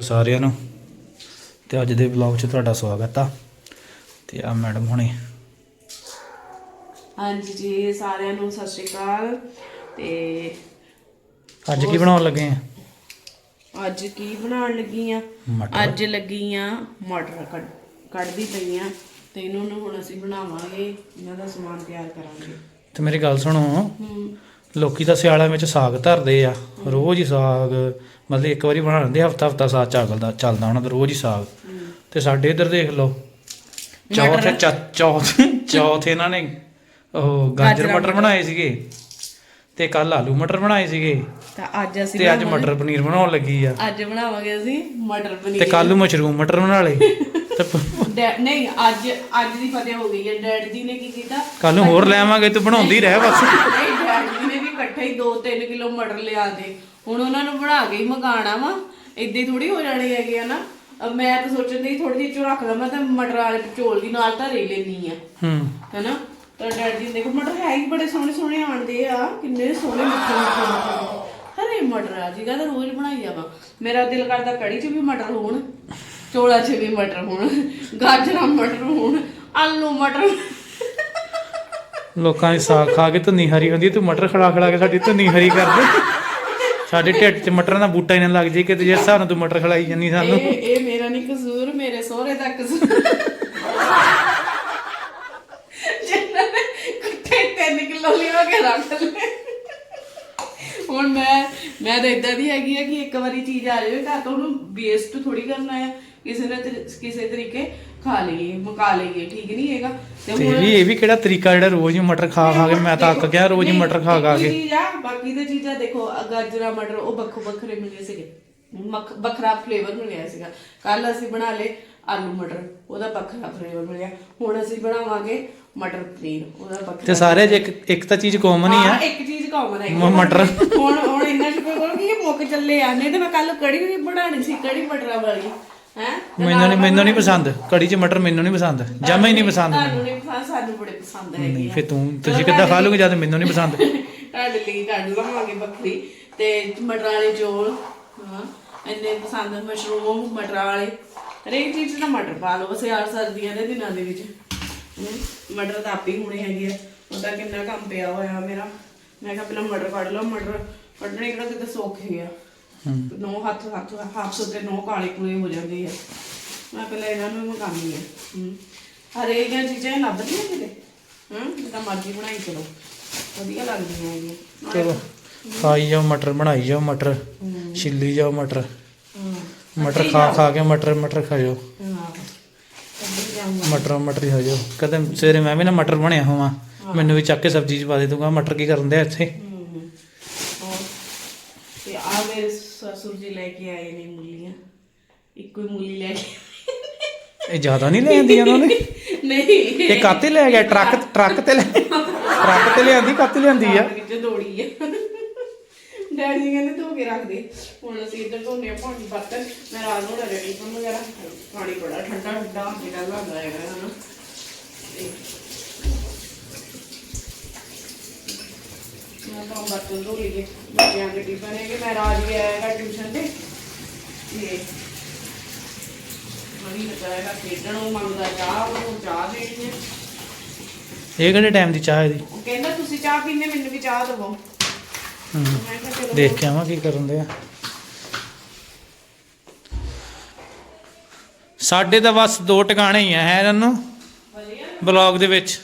ਸਾਰਿਆਂ ਨੂੰ। ਤੇ ਅੱਜ ਦੇ ਵਲੌਗ 'ਚ ਤੁਹਾਡਾ ਸਵਾਗਤ ਆ। ਤੇ ਆ ਮੈਡਮ ਹੁਣੇ। ਹਾਂਜੀ ਜੀ ਸਾਰਿਆਂ ਨੂੰ ਸਤਿ ਸ਼੍ਰੀ ਅਕਾਲ। ਤੇ ਅੱਜ ਕੀ ਬਣਾਉਣ ਲੱਗੇ ਆ? ਅੱਜ ਕੀ ਬਣਾਉਣ ਲੱਗੀ ਆ? ਮਟਰ। ਅੱਜ ਲੱਗੀ ਆ ਮਟਰ ਕੱਢ ਕੱਢਦੀ ਪਈ ਆ। ਤੇ ਇਹਨਾਂ ਨੂੰ ਹੁਣ ਅਸੀਂ ਬਣਾਵਾਂਗੇ ਇਹਨਾਂ ਦਾ ਸਮਾਨ ਤਿਆਰ ਕਰਾਂਗੇ। ਤੇ ਮੇਰੀ ਗੱਲ ਸੁਣੋ। ਹੂੰ। ਲੋਕੀ ਤਾਂ ਸਿਆਲਾਂ ਵਿੱਚ ਸਾਗ ਧਰਦੇ ਆ ਰੋਜ਼ ਹੀ ਸਾਗ ਮਤਲਬ ਇੱਕ ਵਾਰੀ ਬਣਾ ਲੈਂਦੇ ਹਫਤਾ ਹਫਤਾ ਸਾਗ ਚੱਲਦਾ ਚੱਲਦਾ ਉਹਨਾਂ ਦਾ ਰੋਜ਼ ਹੀ ਸਾਗ। ਤੇ ਸਾਡੇ ਇੱਧਰ ਦੇਖ ਲਓ ਚੌਥੇ ਚੌਥ ਚੌਥੇ ਇਹਨਾਂ ਨੇ ਉਹ ਗਾਜਰ ਮਟਰ ਬਣਾਏ ਸੀਗੇ ਤੇ ਕੱਲ ਆਲੂ ਮਟਰ ਬਣਾਏ ਸੀਗੇ। ਤਾਂ ਅੱਜ ਅਸੀਂ ਤੇ ਅੱਜ ਮਟਰ ਪਨੀਰ ਬਣਾਉਣ ਲੱਗੀ ਆ। ਅੱਜ ਬਣਾਵਾਂਗੇ ਅਸੀਂ ਮਟਰ ਤੇ ਪਨੀਰ ਕੱਲ ਨੂੰ ਮਸ਼ਰੂਮ ਮਟਰ ਬਣਾ ਲਏ। ਤੇ ਨਹੀਂ ਅੱਜ ਅੱਜ ਦੀ ਫਤਿਹ ਹੋ ਗਈ ਹੈ। ਡੈਡ ਜੀ ਨੇ ਕੀ ਕੀਤਾ? ਕੱਲ ਨੂੰ ਹੋਰ ਲੈ ਆਵਾਂਗੇ ਤੂੰ ਬਣਾਉਂਦੀ ਰਹਿ ਬਸ। ਨਹੀਂ ਡੈਡ ਜੀ ਇਕੱਠੇ ਹੀ 2-3 ਕਿਲੋ ਮਟਰ ਲਿਆ ਦੇ ਹੁਣ ਉਹਨਾਂ ਨੂੰ ਬਣਾ ਕੇ ਹੀ ਮਗਾਣਾ ਵਾ। ਇਦਾਂ ਥੋੜੀ ਹੋ ਜਾਣੇ ਹੈਗੇ ਆ ਨਾ। ਅਹ ਮੈਂ ਤਾਂ ਸੋਚਣ ਦੀ ਥੋੜੀ ਜਿਹੀ ਚੋ ਰੱਖ ਲਵਾਂ ਤਾਂ ਮਟਰ ਵਾਲੇ ਚੋਲ ਦੀ ਨਾਲ ਧਰੇ ਲੈਣੀ ਆ। ਹੂੰ। ਹੈਨਾ? ਤਾਂ ਡੈਡ ਜੀ ਦੇਖੋ ਮਟਰ ਹੈ ਹੀ ਬੜੇ ਸੋਹਣੇ ਸੋਹਣੇ ਆਣਦੇ ਆ। ਕਿੰਨੇ ਸੋਹਣੇ ਮਿੱਠੇ ਮਿੱਠੇ ਮਟਰ ਹਰੇ ਮਟਰ ਆ ਜੀਗਾ ਤਾਂ ਰੋਜ਼ ਬਣਾਈ ਜਾਵਾਂ। ਮੇਰਾ ਦਿਲ ਕਰਦਾ ਕੜੀ 'ਚ ਵੀ ਮਟਰ ਹੋਣ ਚੋਲਾ 'ਚ ਵੀ ਮਟਰ ਹੋਣ ਗਾਜਰਾਂ ਮਟਰ ਹੋਣ ਆਲੂ ਮਟਰ ਲੋਕਾਂ ਦੀ ਸਾਗ ਖਾ ਕੇ ਧੁੰਨੀ ਹਰੀ ਹੁੰਦੀ ਤੂੰ ਮਟਰ ਖੜਾ ਖੜਾ ਕੇ ਸਾਡੀ ਧੁੰਨੀ ਹਰੀ ਕਰ ਦੇ ਸਾਡੇ ਢਿੱਡ 'ਚ ਮਟਰਾਂ ਦਾ ਬੂਟਾ ਹੀ ਨਾ ਲੱਗ ਜੇ ਕਿ ਤੇ ਜਿਸ ਹਿਸਾਬ ਨਾਲ ਤੂੰ ਮਟਰ ਖਲਾਈ ਜਾਂਦੀ ਸਾਨੂੰ। ਇਹ ਇਹ ਮੇਰਾ ਨਹੀਂ ਕਸੂਰ, ਮੇਰੇ ਸਹੁਰੇ ਦਾ ਕਸੂਰ। ਜਿੰਨਾਂ ਨੇ ਇਕੱਠੇ 3 ਕਿਲੋ ਲਿਆ ਕੇ ਰੱਖ ਲਏ। ਹੁਣ ਮੈਂ ਮੈਂ ਤਾਂ ਇਦਾਂ ਦੀ ਹੈਗੀ ਆ ਕਿ ਇੱਕ ਵਾਰੀ ਚੀਜ਼ ਆ ਜਾਵੇ, ਘਰ ਤੋਂ ਉਹਨੂੰ ਵੇਸਟ ਥੋੜੀ ਕਰਨਾ ਆ। ਕਿਸੇ ਨਾ ਕਿਸੇ ਤਰੀਕੇ ਖਾ ਲਈਏ ਮੁਕਾ ਲਈਏ ਠੀਕ ਨਹੀਂ ਹੈਗਾ? ਤੇ ਤੇ ਇਹ ਵੀ ਇਹ ਵੀ ਕਿਹੜਾ ਤਰੀਕਾ ਜਿਹੜਾ ਰੋਜ਼ ਹੀ ਮਟਰ ਖਾ ਖਾ ਕੇ ਮੈਂ ਤਾਂ ਅੱਕ ਗਿਆ ਰੋਜ਼ ਹੀ ਨਹੀਂ, ਮਟਰ ਖਾ ਖਾ ਇੱਕੋ ਹੀ ਕੇ। ਚੀਜ਼ ਆ ਬਾਕੀ ਦੇ ਚੀਜ਼ਾਂ ਦੇਖੋ ਆਹ ਗਾਜਰਾਂ ਮਟਰ ਉਹ ਵੱਖੋ ਵੱਖਰੇ ਮਿਲੇ ਸੀਗੇ। ਮੱਖ- ਵੱਖਰਾ ਫਲੇਵਰ ਮਿਲਿਆ ਸੀਗਾ। ਕੱਲ ਅਸੀਂ ਬਣਾ ਲਏ ਆਲੂ ਮਟਰ ਉਹਦਾ ਵੱਖਰਾ ਫਲੇਵਰ ਮਿਲਿਆ। ਹੁਣ ਅਸੀਂ ਬਣਾਵਾਂਗੇ ਮਟਰ ਪਨੀਰ ਉਹਦਾ ਵੱਖਰਾ ਤੇ ਸਾਰੇ 'ਚ ਇੱਕ ਇੱਕ ਤਾਂ ਚੀਜ਼ ਕਾਮਨ ਹੀ ਆ। ਹਾਂ, ਇੱਕ ਚੀਜ਼ ਕਾਮਨ ਹੈ ਮ- ਮਟਰ। ਹੁਣ ਹੁਣ ਇੰਨਾ ਸ਼ੁਕਰ ਕਰੋ ਕਿ ਇਹ ਮੁੱਕ ਚੱਲੇ ਆ ਨਹੀਂ ਤੇ ਮੈਂ ਕੱਲ ਕੜੀ ਵੀ ਬਣਾਣੀ ਸੀ ਕੜੀ ਮਟਰਾਂ ਵਾਲੀ। ਹੈ? ਮੈਨੂੰ ਨਹੀਂ ਮੈਨੂੰ ਨਹੀਂ ਪਸੰਦ। ਕੜੀ 'ਚ ਮਟਰ ਮੈਨੂੰ ਨਹੀਂ ਪਸੰਦ। ਜਮਾ ਹੀ ਨਹੀਂ ਪਸੰਦ ਤੁਹਾਨੂੰ ਨਹੀਂ ਪਸੰਦ ਸਾਨੂੰ ਬੜੇ ਪਸੰਦ ਹੈਗੇ ਨਹੀਂ ਆ। ਫਿਰ ਤੂੰ ਤੁਸੀਂ ਕਿੱਦਾਂ ਖਾ ਲੋਗੇ ਜਦ ਮੈਨੂੰ ਨਹੀਂ ਪਸੰਦ? ਤੁਹਾਡੇ ਲਈ ਕੱਢ ਲਵਾਂਗੇ ਬੱਕਰੀ ਤੇ ਮਟਰਾਂ ਵਾਲੇ ਚੋਲ ਹਾਂ ਇੰਨੇ ਪਸੰਦ ਮਸ਼ਰੂਮ ਮਟਰਾਂ ਵਾਲੇ। ਹਰੇਕ ਚੀਜ਼ 'ਚ ਨਾ ਮਟਰ ਪਾ ਲਓ ਸਿਆਲ ਸਰਦੀਆਂ ਦੇ ਦਿਨਾਂ ਦੇ ਵਿੱਚ। ਹਮ, ਮਟਰ ਤਾਂ ਆਪੇ ਹੀ ਹੋਣੇ ਹੈਗੇ ਆ। ਉਹਦਾ ਕਿੰਨਾ ਕੰਮ ਪਿਆ ਹੋਇਆ ਮੇਰਾ। ਮੈਂ ਕਿਹਾ ਪਹਿਲਾਂ ਮਟਰ ਕੱਢ ਲਓ ਮਟਰ ਕੱਢਣੇ ਕਿਹੜਾ ਕਿਤੇ ਸੌਖੇ ਆ। ਨੋ ਹੱਥ ਹੱਥ ਹੱਥ ਤੇ ਨੋ ਕਾਲੇ ਕੁਲੇ ਹੋ ਜਾਂਦੇ ਆ। ਮੈਂ ਪਹਿਲਾਂ ਇਹਨਾਂ ਨੂੰ ਮਕਾਨੀ ਆ। ਹਰੇਕ ਦੀਆਂ ਚੀਜ਼ਾਂ ਇਹ ਲੱਭਦੀਆਂ ਕਿਤੇ? ਹਮ ਜਿੱਦਾਂ ਮਰਜ਼ੀ ਬਣਾਈ ਚਲੋ। ਵਧੀਆ ਲੱਗਦੀਆਂ ਹੈਗੀਆਂ। ਚਲੋ ਖਾਈ ਜਾਓ ਮਟਰ ਬਣਾਈ ਜਾਓ ਮਟਰ। ਛਿੱਲੀ ਜਾਓ ਮਟਰ। ਹਾਂ। ਮਟਰ ਖਾ ਖਾ ਕੇ ਮਟਰ ਮਟਰ ਹਾਂ। ਜਾਊਂਗਾ ਮਟਰ। ਮਟਰ ਹੀ ਹੋ ਜਾਓ ਕਦੇ ਸਵੇਰੇ ਮੈਂ ਵੀ ਨਾ ਮਟਰ ਬਣਿਆ ਹੋਵਾਂ। ਮੈਨੂੰ ਵੀ ਚੱਕ ਕੇ ਸਬਜ਼ੀ ਚ ਪਾ ਦੇ ਦੂੰਗਾ ਮਟਰ ਕੀ ਕਰਨ ਦੇ ਇੱਥੇ? ਤੇ ਆ ਮੇਰੇ ਸਸੁਰ ਜੀ ਲੈ ਕੇ ਆਏ ਨੇ ਮੂਲੀਆਂ। ਇੱਕੋ ਹੀ ਮੂਲੀ ਲੈ ਕੇ ਇਹ ਜ਼ਿਆਦਾ ਨਹੀਂ ਲੈ ਆਂਦੀਆਂ ਉਹਨਾਂ ਨੇ? ਨਹੀਂ। ਇਹ ਕਾਤੇ ਲੈ ਗਿਆ ਟਰੱਕ ਟਰੱਕ ਤੇ ਲੈ ਟਰੱਕ ਤੇ ਲਿਆਂਦੀ ਕਾਤੇ ਲਿਆਂਦੀ ਆ। ਕਿੱਥੇ ਦੌੜੀ ਆ। ਡੈਡੀ ਜੀ ਕਹਿੰਦੇ ਧੋ ਕੇ ਰੱਖ ਦੇ। ਹੁਣ ਅਸੀਂ ਇੱਧਰ ਧੋਨੇ ਆ ਪਾਣੀ ਬਰਤਨ ਮੈਂ ਰਾਤ ਨੂੰ ਰੈਡੀ ਕਰਨ ਵਗੈਰਾ ਪਾਣੀ ਬੜਾ ਠੰਡਾ ਠੰਡਾ ਜਿਹੜਾ ਲੱਗਦਾ ਹੈਗਾ ਹਨਾ ਮੈਂ ਤਾਂ ਬਰਤਨ ਧੋ ਲਈਏ ਬੱਚਿਆਂ ਦੇ ਟਿਫਨ ਹੈ ਕਿ ਮੈਂ ਰਾਜ ਵੀ ਆਏਗਾ ਟਿਊਸ਼ਨ ਤੇ। ਤੇ ਮਰੀ ਲਗਾਏਗਾ ਖੇਡਣ ਉਹ ਮੰਗਦਾ ਚਾਹ ਉਹ ਚਾਹ ਦੇਣੀ ਹੈ ਇਹ ਕਿਹੜੇ ਟਾਈਮ ਦੀ ਚਾਹ ਇਹਦੀ? ਉਹ ਕਹਿੰਦਾ ਤੁਸੀਂ ਚਾਹ ਪੀਂਦੇ ਮੈਨੂੰ ਵੀ ਚਾਹ ਦਿਵੋ। ਹੂੰ। ਮੈਂ ਕਿਹਾ ਚਲੋ ਦੇਖ ਕੇ ਆਵਾਂ ਕੀ ਕਰਨ ਦੇ ਆ। ਸਾਡੇ ਤਾਂ ਬਸ ਦੋ ਟਿਕਾਣੇ ਹੀ ਆ ਹੈ ਇਹਨਾਂ? ਨੂੰ ਬਲੌਗ ਦੇ ਵਿੱਚ।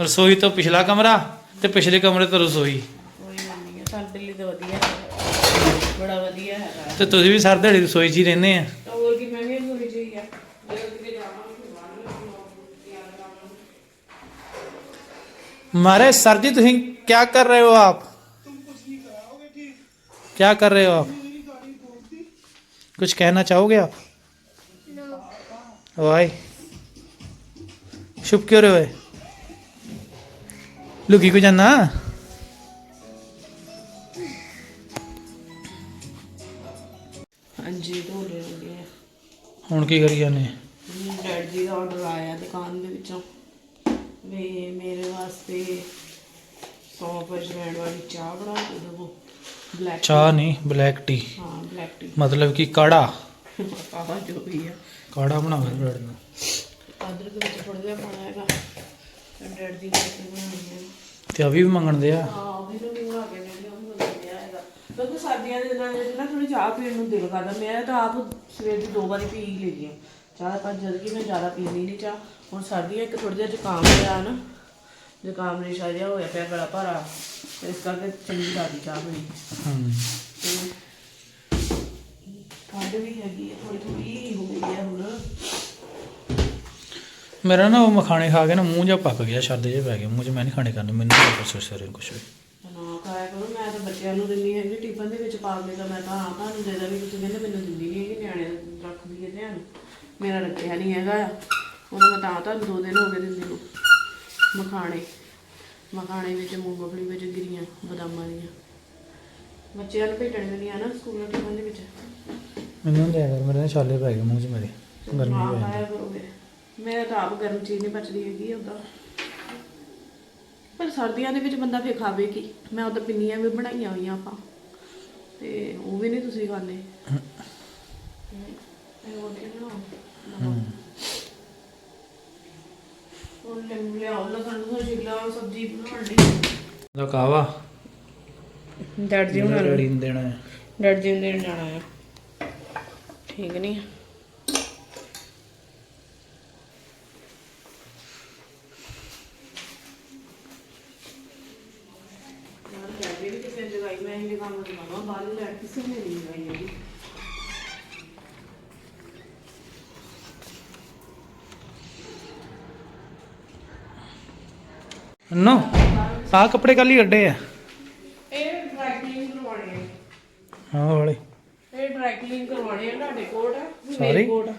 ਰਸੋਈ ਤੋਂ ਪਿਛਲਾ ਕਮਰਾ। ਤੇ ਪਿਛਲੇ ਕਮਰੇ ਤੋਂ ਰਸੋਈ ਕੋਈ ਗੱਲ ਨਹੀਂ ਹੈ, ਸਾਡੇ ਲਈ ਤਾਂ ਵਧੀਆ ਹੈ ਬੜਾ ਵਧੀਆ ਹੈਗਾ ਤੇ ਤੁਸੀਂ ਵੀ ਸਾਰ ਦਿਹਾੜੀ ਰਸੋਈ 'ਚ ਹੀ ਰਹਿੰਦੇ ਆ ਤਾਂ ਹੋਰ ਕੀ ਮੈਂ ਵੀ ਥੋੜੀ ਜਿਹੀ ਆ ਜਦੋਂ ਕਿਤੇ ਜਾਵਾਂਗੇ ਫਿਰ ਬਾਹਰ ਨੂੰ ਤਿਆਰ ਕਰਾਂਗੇ मारे सर जी तुम क्या कर रहे हो आप क्या कर रहे हो आप कुछ कहना चाहोगे आप वाई चुप क्यों रहे हो ਲੁਕੀ ਕੋ ਜਾਣਾ ਹੁਣ ਕੀ ਕਰੀ ਜਾਂਦੇ ਡੈਡ ਦਾ ਆਰਡਰ ਆਇਆ ਦੁਕਾਨ ਦੇ ਵਿੱਚੋਂ। ਵੀ ਮੇਰੇ ਵਾਸਤੇ 100 ਪਰਸੈਂਟ ਵਾਲੀ ਚਾਹ ਬਣਾ ਕੇ ਦੇਵੋ। ਬਲੈਕ ਚਾਹ ਨਹੀਂ ਬਲੈਕ ਟੀ ਹਾਂ ਬਲੈਕ ਟੀ ਮਤਲਬ ਕਿ ਕਾੜਾ। ਕਾੜਾ ਜੋ ਵੀ ਆ। ਕਾੜਾ ਬਣਾ ਕੇ ਬੈਠਣਾ ਅਦਰਕ ਵਿੱਚ ਥੋੜਾ ਜਿਹਾ ਪਾਣਾ ਹੈਗਾ। ਤੇ ਬ੍ਰੈਡ ਦੀ ਚਟਨੀ ਬਣਾਉਣੀ ਹੈ ਤੇ ਆ ਵੀ ਮੰਗਣ ਦੇ ਆ? ਹਾਂ ਉਹਦੀ ਨੂੰ ਬਣਾ ਕੇ ਉਹ ਕਿਉਂਕਿ ਸਰਦੀਆਂ ਦੇ ਦਿਨਾਂ ਵਿੱਚ ਨਾ ਥੋੜੀ ਚਾਹ ਪੀਣ ਨੂੰ ਦਿਲ ਕਰਦਾ। ਮੈਂ ਤਾਂ ਆਪ ਸਵੇਰ ਦੀ ਦੋ ਵਾਰੀ ਪੀ ਹੀ ਲਈ ਆ ਚਾਹ ਪਰ ਜਦ ਕਿ ਮੈਂ ਜ਼ਿਆਦਾ ਪੀਂਦੀ ਨਹੀਂ ਚਾਹ। ਹੁਣ ਸਰਦੀਆਂ ਇੱਕ ਥੋੜਾ ਜਿਹਾ ਜ਼ੁਕਾਮ ਹੋਇਆ ਨਾ ਜ਼ੁਕਾਮ ਹੋਇਆ ਪਿਆ ਗਲਾ ਭਾਰਾ। ਤੇ ਇਸ ਕਰਕੇ ਚੰਗੀ ਲੱਗਦੀ ਚਾਹ ਪੀਣੀ। ਹੂੰ ਤੇ ਠੰਡ ਵੀ ਹੈਗੀ ਥੋੜੀ ਥੋੜੀ ਹੋ ਗਈ ਹੈ ਹੁਣ। ਮੇਰਾ ਨਾ ਉਹ ਮਖਾਣੇ ਖਾ ਕੇ ਨਾ ਮੂੰਹ ਜਿਹਾ ਪੱਕ ਗਿਆ ਸ਼ਰਦੇ ਜਿਹਾ ਪੈ ਗਿਆ ਮੂੰਹ 'ਚ ਮੈਂ ਨਹੀਂ ਖਾਣੇ ਕਰਨੇ ਮੈਨੂੰ ਨਹੀਂ ਪਸੰਦ ਸਵੇਰੇ ਕੁਛ ਵੀ। ਨਾ ਖਾਇਆ ਕਰੋ ਮੈਂ ਤਾਂ ਬੱਚਿਆਂ ਨੂੰ ਦਿੰਦੀ ਹੈਗੀ ਟਿਫਨ ਦੇ ਵਿੱਚ ਪਾ ਕੇ ਤਾਂ ਮੈਂ ਤਾਂ ਆਪ ਤੁਹਾਨੂੰ ਦੇ ਦਾਂ ਵੀ ਤੁਸੀਂ ਕਹਿੰਦੇ ਮੈਨੂੰ ਦਿੰਦੀ ਨਹੀਂ ਹੈਗੀ ਨਿਆਣੇ ਰੱਖਦੀ ਹੈ ਧਿਆਨ। ਮੇਰਾ ਰੱਖਿਆ ਨਹੀਂ ਹੈਗਾ। ਉਹਨੂੰ ਮੈਂ ਤਾਂ ਤੁਹਾਨੂੰ ਦੋ ਦਿਨ ਹੋ ਗਏ ਦਿੰਦੀ ਨੂੰ। ਮਖਾਣੇ ਮਖਾਣੇ ਵਿੱਚ ਮੂੰਗਫਲੀ ਵਿੱਚ ਗਿਰੀਆਂ ਬਦਾਮਾਂ ਦੀਆਂ। ਬੱਚਿਆਂ ਨੂੰ ਭੇਜਣ ਨਹੀਂ ਆ ਨਾ ਸਕੂਲ ਟਿਫਨ ਦੇ ਵਿੱਚ। ਮੈਨੂੰ ਨਹੀਂ ਕਰ ਮੇਰੇ ਨਾਲ ਛਾਲੇ ਪੈ ਗਏ ਮੂੰਹ 'ਚ ਮੇਰੇ। ਗਰਮੀ ਨਾ ਪੈ ਖਾਇਆ ਮੇਰਾ ਤਾਂ ਆਪ ਗਰਮ ਚੀਜ਼ ਨਹੀਂ ਪਚਦੀ ਹੈਗੀ ਉਦਾਂ ਪਰ ਸਰਦੀਆਂ ਦੇ ਵਿੱਚ ਬੰਦਾ ਫੇਰ ਖਾਵੇ ਕੀ? ਮੈਂ ਉਦਾਂ ਪਿੰਨੀਆਂ ਵੀ ਬਣਾਈਆਂ ਹੋਈਆਂ ਆਪਾਂ। ਤੇ ਉਹ ਵੀ ਨਹੀਂ ਤੁਸੀਂ ਉਹ ਦੇ ਨਾ ਉਹ ਲੈ ਲਿਆਓ ਲਸਣ ਨੂੰ ਛਿੱਲਾ ਸਬਜ਼ੀ ਬਣਾਉਣ ਦੀ ਦਾ ਕਾਵਾ ਡੈਡ ਜੀ ਰੈਡੀ ਨੂੰ ਦੇਣਾ ਹੈ। ਡੈਡ ਜੀ ਨੂੰ ਦੇਣ ਜਾਣਾ ਆ। ਠੀਕ ਨਹੀਂ ਯਾਰ ਲੈਟ ਵੀ ਬਾਹਰ ਕਿਸੇ ਨੇ ਨਹੀਂ ਲਗਾਈ ਹੈਗੀ। ਨੋ ਆ ਕੱਪੜੇ ਕੱਲ ਹੀ ਕੱਢੇ ਆ। ਇਹ ਡਰਾਈ ਕਲੀਨ ਕਰਵਾਉਣੇ ਆ। ਹਾਂ ਵਾਲੇ। ਇਹ ਡਰਾਈ ਕਲੀਨ ਕਰਵਾਉਣੇ ਆ ਤੁਹਾਡੇ ਕੋਟ ਆ? ਮੇਰੇ ਕੋਟ ਆ।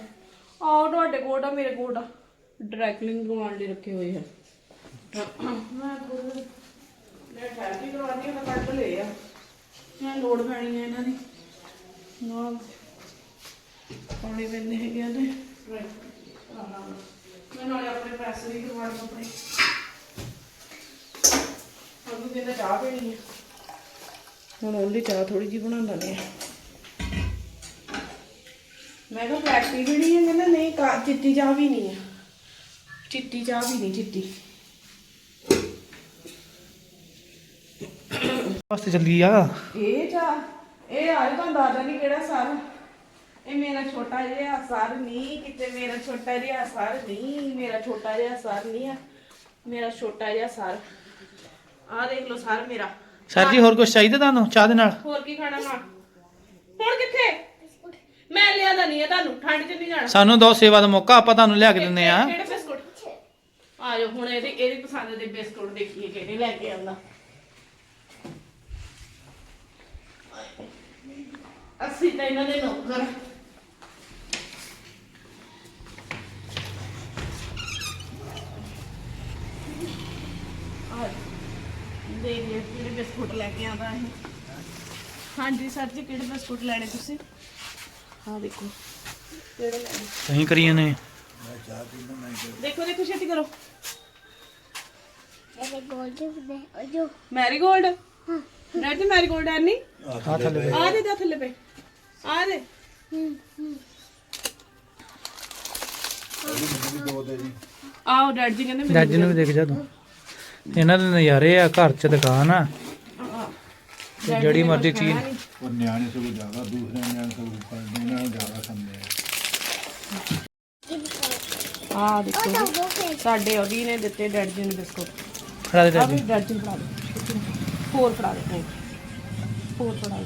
ਆਹ ਤੁਹਾਡੇ ਕੋਟ ਆ ਮੇਰੇ ਕੋਟ ਆ। ਡਰਾਈ ਕਲੀਨ ਕਰਵਾਉਣ ਲਈ ਰੱਖੇ ਹੋਏ ਆ। ਮੈਂ ਮੈਂ ਫੈਬਰਿਕ ਕਰਵਾਉਣੀ ਆ ਮੈਂ ਕੱਢ ਲਏ ਆ। ਮੈਂ ਲੋੜ ਪੈਣੀ ਹੈ ਇਹਨਾਂ ਦੀ। ਨਾਲ ਪਾਣੀ ਪੈਂਦੇ ਹੈਗੇ ਆ ਤੇ ਮੈਂ ਨਾਲੇ ਆਪਣੇ ਪੈਸੇ ਵੀ ਕਰਵਾਉਣੇ ਆਪਣੇ। ਉਹਨੂੰ ਕਹਿੰਦਾ ਚਾਹ ਪੀਣੀ ਆ ਹੁਣ ਉਹਦੀ ਚਾਹ ਥੋੜੀ ਜਿਹੀ ਬਣਾਉਂਦਾ ਨੇ ਮੈਂ ਕਿਹਾ ਬਲੈਕ ਟੀ ਵੀ ਹੈ, ਕਹਿੰਦਾ ਨਹੀਂ ਚਿੱਟੀ ਚਾਹ ਵੀ ਨਹੀਂ ਹੈ। ਚਿੱਟੀ ਚਾਹ ਵੀ ਨਹੀਂ ਚਿੱਟੀ। ਵਾਸਤੇ ਚੱਲੀ ਆ। ਇਹ ਚਾਹ ਇਹ ਆਜ ਤੁਹਾਨੂੰ ਦੱਸਦਾ ਨਹੀਂ ਕਿਹੜਾ ਸਰ। ਇਹ ਮੇਰਾ ਛੋਟਾ ਜਿਹਾ ਸਰ ਨਹੀਂ ਕਿਤੇ ਮੇਰਾ ਛੋਟਾ ਜਿਹਾ ਸਰ ਨਹੀਂ ਮੇਰਾ ਛੋਟਾ ਜਿਹਾ ਸਰ ਨਹੀਂ ਆ ਮੇਰਾ ਛੋਟਾ ਜਿਹਾ ਸਰ। ਆਹ ਦੇਖ ਲਓ ਸਰ ਮੇਰਾ। ਸਰ ਜੀ ਹੋਰ ਕੁਝ ਚਾਹੀਦਾ ਤੁਹਾਨੂੰ ਚਾਹ ਦੇ ਨਾਲ? ਹੋਰ ਕੀ ਖਾਣਾ ਨਾ ਹੁਣ ਕਿੱਥੇ? ਮੈਂ ਲਿਆਦਾ ਨਹੀਂ ਹੈ ਤੁਹਾਨੂੰ ਠੰਡ 'ਚ ਨਹੀਂ ਜਾਣਾ। ਸਾਨੂੰ ਦੋ ਸੇਵਾ ਦਾ ਮੌਕਾ ਆਪਾਂ ਤੁਹਾਨੂੰ ਲਿਆ ਕੇ ਦਿੰਦੇ ਆ। ਕਿਹੜੇ ਬਿਸਕੁਟ? ਆ ਜਾਓ ਹੁਣ ਇਹਦੀ ਇਹਦੀ ਪਸੰਦ ਦੇ ਬਿਸਕੁਟ ਦੇਖੀਏ ਕਿਹੜੇ ਲੈ ਕੇ ਆਉਂਦਾ। ਅਸੀਂ ਤਾਂ ਇਹਨਾਂ ਦੇ ਨੌਕਰ ਆ ਦੇ ਦੇ ਕਿਹੜੇ ਬਿਸਕੁਟ ਲੈ ਕੇ ਆਉਂਦਾ ਇਹ ਹਾਂਜੀ ਸਰ ਜੀ ਕਿਹੜੇ ਬਿਸਕੁਟ ਲੈਣੇ ਤੁਸੀਂ? ਹਾਂ ਦੇਖੋ। ਕਿਹੜੇ ਲੈਣੇ? ਸਹੀ ਕਰੀਏ ਨੇ। ਦੇਖੋ ਦੇਖੋ ਛੇਤੀ ਕਰੋ। ਅਰੇ ਗੋਲਡ ਦੇ ਅਜੋ ਮੈਰੀਗੋਲਡ ਡੈਡੀ ਮੈਰੀਗੋਲਡ ਐ ਨਹੀਂ ਆ ਥੱਲੇ ਪਏ। ਆ ਦੇ ਜਾ ਥੱਲੇ ਪੇ ਆ ਦੇ। ਆਓ ਡੈਡ ਜੀ ਕਹਿੰਦੇ ਮੈਨੂੰ- ਜੱਜ ਨੂੰ ਦੇਖ ਜਾ ਤੂੰ। ਇਹਨਾਂ ਦੇ ਨਜ਼ਾਰੇ ਆ ਘਰ ਚ ਦੁਕਾਨ ਆ। ਜਿਹੜੀ ਮਰਜ਼ੀ ਚੀਜ਼। ਨਿਆਣੇ ਸਗੋਂ ਜ਼ਿਆਦਾ ਦੂਸਰੇ ਨਿਆਣੇ ਸਗੋਂ ਉੱਪਰ ਦੋਨਾਂ ਨੂੰ ਜ਼ਿਆਦਾ ਸਮਝਦੇ ਆ। ਦੇਖੋ ਜੀ, ਸਾਡੇ ਅਭੀ ਨੇ ਦਿੱਤੇ ਡੈਡੀ ਨੂੰ ਬਿਸਕੁਟ। ਖੜਾ ਦੇ ਆ ਨੂੰ ਫੜਾ ਦਿਓ। ਹੋਰ ਫੜਾ ਦੇ ਨਹੀਂ ਹੋਰ ਫੜਾ ਦੇ।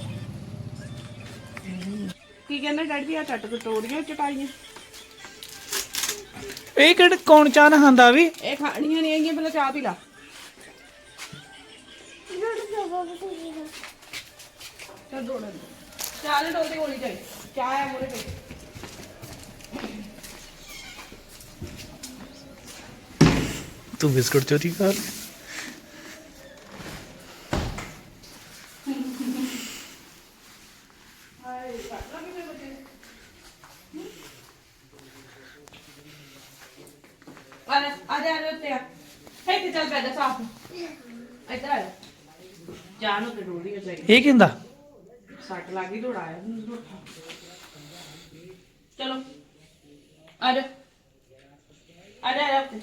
ਕੀ ਕਹਿੰਦੇ ਡੈਡ ਜੀ ਆ ਚੱਟ ਕਟੋਰੀਆਂ ਚਟਾਈਆਂ? ਇਹ ਕਿਹੜਾ ਕੌਣ ਚਾਹ ਨਾ ਖਾਂਦਾ ਵੀ? ਇਹ ਖਾਣੀਆਂ ਨਹੀਂ ਹੈਗੀਆਂ ਪਹਿਲਾਂ ਚਾਹ ਪੀ ਲਾ। ਚੱਲ ਦੋੜ ਚਾਹ ਦੇ ਡੋਲਦੇ ਹੋਣੀ ਚਾਹੀਦੀ। ਚਾਹ ਆ ਮੋਰੇ ਪਈ। ਤੂੰ ਬਿਸਕੁਟ ਚੋਰੀ ਕਰ। ਆ ਲੈ ਆ ਜਾ ਆ ਜਾ ਉੱਤੇ ਆ ਹੈ ਤੇ ਚੱਲ ਪੈਦਾ ਸਾਫ਼ ਇੱਧਰ ਆ ਜਾ। ਚਾਹ ਨੂੰ ਤੇ ਡੋਲੀ ਚਾਹੀਦੀ ਇਹ ਕੀ ਹੁੰਦਾ ਸੱਟ ਲੱਗੀ ਦੌੜਾਇਆ ਚਲੋ ਆ ਜਾ। ਆ ਜਾ ਆ ਜਾ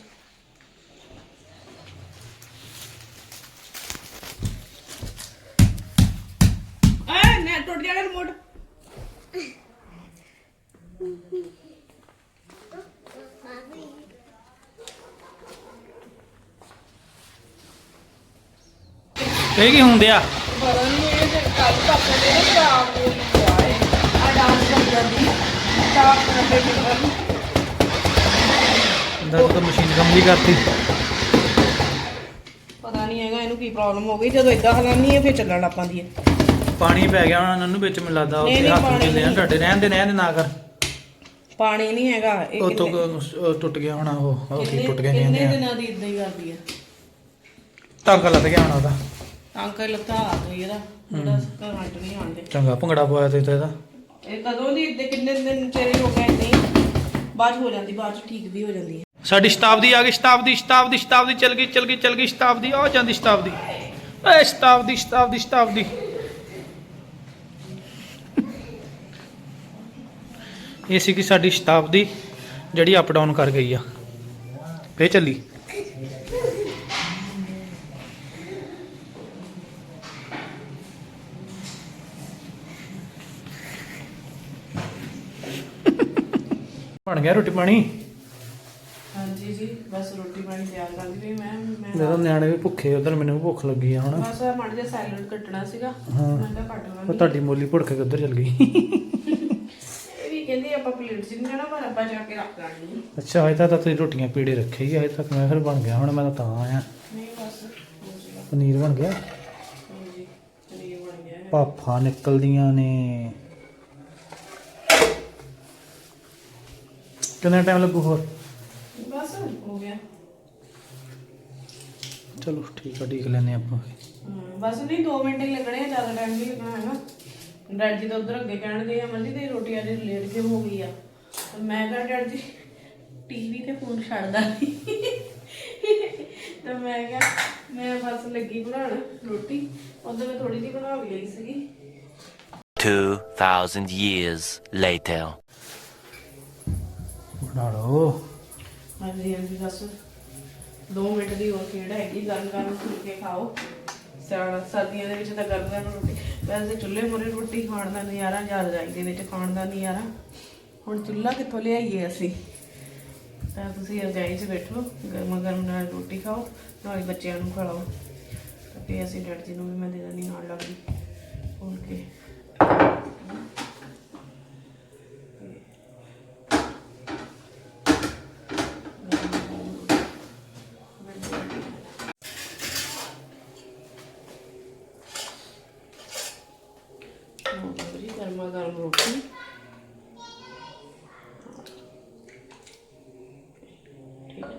ਆ ਨਾ ਟੁੱਟ ਜਾਣਾ ਰਿਮੋਟ। ਇਹ ਕੀ ਹੁੰਦਿਆ? ਪਤਾ ਨਹੀਂ ਇਹ ਤੇ ਕੱਲ ਪਾਪਾ ਨੇ ਨਾ ਸ਼ਾਮ ਨੂੰ ਲਿਆਏ ਆ ਡਾਂਸ ਕਰ ਜਾਂਦੀ ਤਾਂ ਕਰਦੇ ਫਿਰਦੀ ਦਸ ਤਾਂ ਮਸ਼ੀਨ ਕੰਮ ਨਹੀਂ ਕਰਤੀ। ਪਤਾ ਨਹੀਂ ਹੈਗਾ ਇਹਨੂੰ ਕੀ ਪ੍ਰੋਬਲਮ ਹੋ ਗਈ। ਜਦੋਂ ਇਦਾਂ ਹਲਾਨੀ ਹੈ ਫਿਰ ਚੱਲਣ ਲੱਗ ਪੈਂਦੀ ਹੈ। ਪਾਣੀ ਪੈ ਗਿਆ ਉਹਨਾਂ ਨੂੰ ਵਿੱਚ ਮੈਨੂੰ ਲੱਗਦਾ ਨਹੀਂ, ਨਹੀਂ, ਹੱਥ ਆ ਨਹੀਂ। ਤੁਹਾਡੇ ਰਹਿਣ ਦੇ ਰਹਿਣ ਦੇ ਨਾ ਕਰ। ਪਾਣੀ ਨਹੀਂ ਹੈਗਾ ਇਹ ਕਿੰਨੇ- ਕੁ- ਟੁੱਟ ਗਿਆ ਹੋਣਾ ਉਹ ਉਹ ਕੀ ਕਿੰਨੇ ਟੁੱਟ ਗਿਆ ਕਿੰਨੇ ਕਹਿੰਦੇ ਆ ਦਿਨਾਂ ਦੀ ਇਦਾਂ ਹੀ ਕਰਦੀ ਹੈ? ਟਾਂਕਾ ਲੱਗ ਗਿਆ ਹੋਣਾ ਉਹਦਾ। ਟਾਂਕਾ ਲੱਤਾ ਆ ਗਈ ਇਹਦਾ ਜਿਹੜਾ ਕਰੰਟ ਨਹੀਂ ਆਉਂਦੇ। ਚੰਗਾ ਭੰਗੜਾ ਪਾਇਆ ਤੇ ਤੇ ਇਹਦਾ। ਇਹ ਕਦੋਂ ਦੀ ਇੱਦੇ ਕਿੰਨੇ ਦਿਨ ਚੇਰੇ ਹੋ ਗਏ ਨਹੀਂ? ਬਾਅਦ 'ਚ ਹੋ ਜਾਂਦੀ ਬਾਅਦ ਚ ਠੀਕ ਵੀ ਹੋ ਜਾਂਦੀ ਹੈ। ਸਾਡੀ ਸ਼ਤਾਬਦੀ ਆ ਗਈ ਸ਼ਤਾਬਦੀ ਸ਼ਤਾਬਦੀ ਸ਼ਤਾਬਦੀ ਚੱਲ ਗਈ ਚੱਲ ਗਈ ਚੱਲ ਗਈ ਸ਼ਤਾਬਦੀ ਆ ਜਾਂਦੀ ਸ਼ਤਾਬਦੀ। ਏ ਸ਼ਤਾਬਦੀ ਸ਼ਤਾਬਦੀ ਸ਼ਤਾਬਦੀ। ਇਹ ਸੀ ਕਿ ਸਾਡੀ ਸ਼ਤਾਬਦੀ ਜਿਹੜੀ ਅਪ ਡਾਊਨ ਕਰ ਗਈ ਆ। ਫੇਰ ਚੱਲੀ। ਬਣ ਗਿਆ ਰੋਟੀ ਪਾਣੀ? ਹਾਂਜੀ ਜੀ ਬਸ ਰੋਟੀ ਪਾਣੀ ਤਿਆਰ ਕਰਦੀ ਪਈ ਮੈਂ ਮੈਂ ਮੇਰੇ ਨਿਆਣੇ ਵੀ ਭੁੱਖੇ ਉਧਰ ਮੈਨੂੰ ਵੀ ਭੁੱਖ ਲੱਗੀ ਆ ਹੁਣ। ਬਸ ਮੜ ਜਾ ਸੈਲਡ ਕੱਟਣਾ ਸੀਗਾ ਹਾਂ। ਮੈਂ ਕਿਹਾ ਕੱਟ ਉਹ ਲਾਂਗੀ ਤੁਹਾਡੀ ਮੋਲੀ ਭੁੜ ਕੇ ਉਧਰ ਚਲ ਗਈ। ਇਹ ਵੀ ਕਹਿੰਦੀ ਆਪਾਂ ਪਲੇਟ 'ਚ ਨਹੀਂ ਜਾਣਾ ਪਰ ਆਪਾਂ ਜਾ ਕੇ ਰੱਖ ਲਾਂਗੇ ਅੱਛਾ ਅਜੇ ਤੱਕ ਤਾਂ ਤੁਸੀਂ ਰੋਟੀਆਂ ਪੀੜੇ ਰੱਖੇ ਹੀ ਅਜੇ ਤੱਕ ਮੈਂ ਫਿਰ ਬਣ ਗਿਆ ਹੁਣ ਮੈਂ ਤਾਂ ਤਾਂ ਆਇਆ। ਨਹੀਂ ਬਸ ਹੋ ਜਾਏਗਾ ਪਨੀਰ ਬਣ ਗਿਆ? ਹਾਂਜੀ ਪਨੀਰ ਬਣ ਗਿਆ। ਹੈ ਪਾਫਾ ਨਿਕਲਦੀਆਂ ਨੇ। ਕਿੰਨਾ ਟਾਈਮ ਲੱਗੂ ਹੋਰ? ਬਸ ਹੋ ਗਿਆ। ਚਲੋ ਠੀਕ ਆ ਦੇਖ ਲੈਨੇ ਆਪਾਂ। ਹਮ, ਬਸ ਨਹੀਂ 2 ਮਿੰਟ ਹੀ ਲੱਗਣੇ ਆ ਜ਼ਿਆਦਾ ਟਾਈਮ ਨਹੀਂ ਲੱਗਣਾ ਹੈਗਾ ਡੈਡ ਜੀ ਤਾਂ ਉਧਰ ਅੱਗੇ ਕਹਿਣਗੇ ਅਮਰਜੀ ਤੇ ਰੋਟੀ ਅੱਜ ਲੇਟ ਕਿਉਂ ਹੋ ਗਈ ਆ? ਤੇ ਮੈਂ ਕਿਹਾ ਡੈਡ ਜੀ ਟੀਵੀ ਤੇ ਫੋਨ ਛੱਡਦਾ ਨਹੀਂ। ਤਾਂ ਮੈਂ ਕਿਹਾ ਮੈਂ ਬਸ ਲੱਗੀ ਬਣਾਉਣ ਰੋਟੀ। ਉਦੋਂ ਮੈਂ ਥੋੜੀ ਜਿਹੀ ਬਣਾ ਵੀ ਲਈ ਸੀਗੀ। 2,000 years later. ਬਣਾ ਲਓ। ਹਾਂਜੀ ਹਾਂਜੀ ਬਸ 2 ਮਿੰਟ ਦੀ ਹੋਰ ਖੇਡ ਹੈਗੀ, ਗਰਮ ਗਰਮ ਫੁਲਕੇ ਖਾਓ। ਸਿਆਲ ਸਰਦੀਆਂ ਦੇ ਵਿੱਚ ਤਾਂ ਗਰਮ ਗਰਮ ਰੋਟੀ, ਵੈਸੇ ਚੁੱਲ੍ਹੇ ਮੂਹਰੇ ਰੋਟੀ ਖਾਣ ਦਾ ਨਜ਼ਾਰਾ ਜਾਂ ਰਜਾਈ ਦੇ ਵਿੱਚ ਖਾਣ ਦਾ ਨਜ਼ਾਰਾ। ਹੁਣ ਚੁੱਲ੍ਹਾ ਕਿੱਥੋਂ ਲਿਆਈਏ ਅਸੀਂ? ਤਾਂ ਤੁਸੀਂ ਰਜਾਈ 'ਚ ਬੈਠੋ, ਗਰਮ ਗਰਮ ਨਾਲ ਰੋਟੀ ਖਾਓ, ਨਾਲ ਬੱਚਿਆਂ ਨੂੰ ਖਿਲਾਓ ਤਾਂ ਅਸੀਂ ਡੈਡ ਜੀ ਨੂੰ ਵੀ ਮੈਂ ਦੇ ਦਿੰਦੀ ਨਾਲ ਲੱਗਦੀ ਫੁਲਕੇ। ਠੀਕ ਹੈ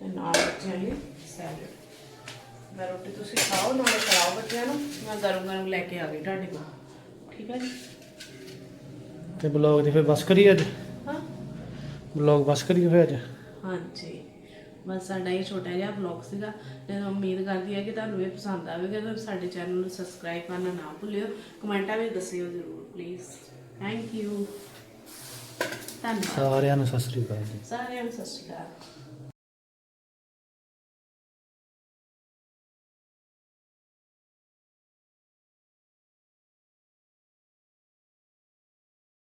ਤੇ ਨਾਲ ਬੱਚਿਆਂ ਲਈ ਸੈਲਡ ਮੈਂ ਰੋਟੀ ਤੁਸੀਂ ਖਾਓ ਨਾਲੇ ਖਿਲਾਓ ਬੱਚਿਆਂ ਨੂੰ। ਮੈਂ ਗਰਮ ਗਰਮ ਲੈ ਕੇ ਆ ਗਈ ਤੁਹਾਡੇ ਕੋਲ। ਠੀਕ ਹੈ ਜੀ? ਤੇ ਬਲੌਗ ਦੀ ਫਿਰ ਬਸ ਕਰੀਏ ਅੱਜ? ਹਾਂ। ਬਲੌਗ ਬਸ ਕਰੀਏ ਫਿਰ ਅੱਜ? ਹਾਂਜੀ। ਬਸ ਸਾਡਾ ਇਹ ਛੋਟਾ ਜਿਹਾ ਵਲੌਗ ਸੀਗਾ। ਤੇ ਉਮੀਦ ਕਰਦੀ ਹਾਂ ਕਿ ਤੁਹਾਨੂੰ ਇਹ ਪਸੰਦ ਆਵੇਗਾ ਤਾਂ ਸਾਡੇ ਚੈਨਲ ਨੂੰ ਸਬਸਕ੍ਰਾਈਬ ਕਰਨਾ ਨਾ ਭੁੱਲਿਓ। ਕਮੈਂਟਾਂ ਵਿੱਚ ਦੱਸਿਓ ਜ਼ਰੂਰ ਪਲੀਜ਼ ਥੈਂਕ ਯੂ ਧੰਨਵਾਦ। ਸਾਰਿਆਂ ਨੂੰ ਸਤਿ ਸ੍ਰੀ ਅਕਾਲ ਜੀ। ਸਾਰਿਆਂ ਨੂੰ ਸਤਿ ਸ਼੍ਰੀ ਅਕਾਲ।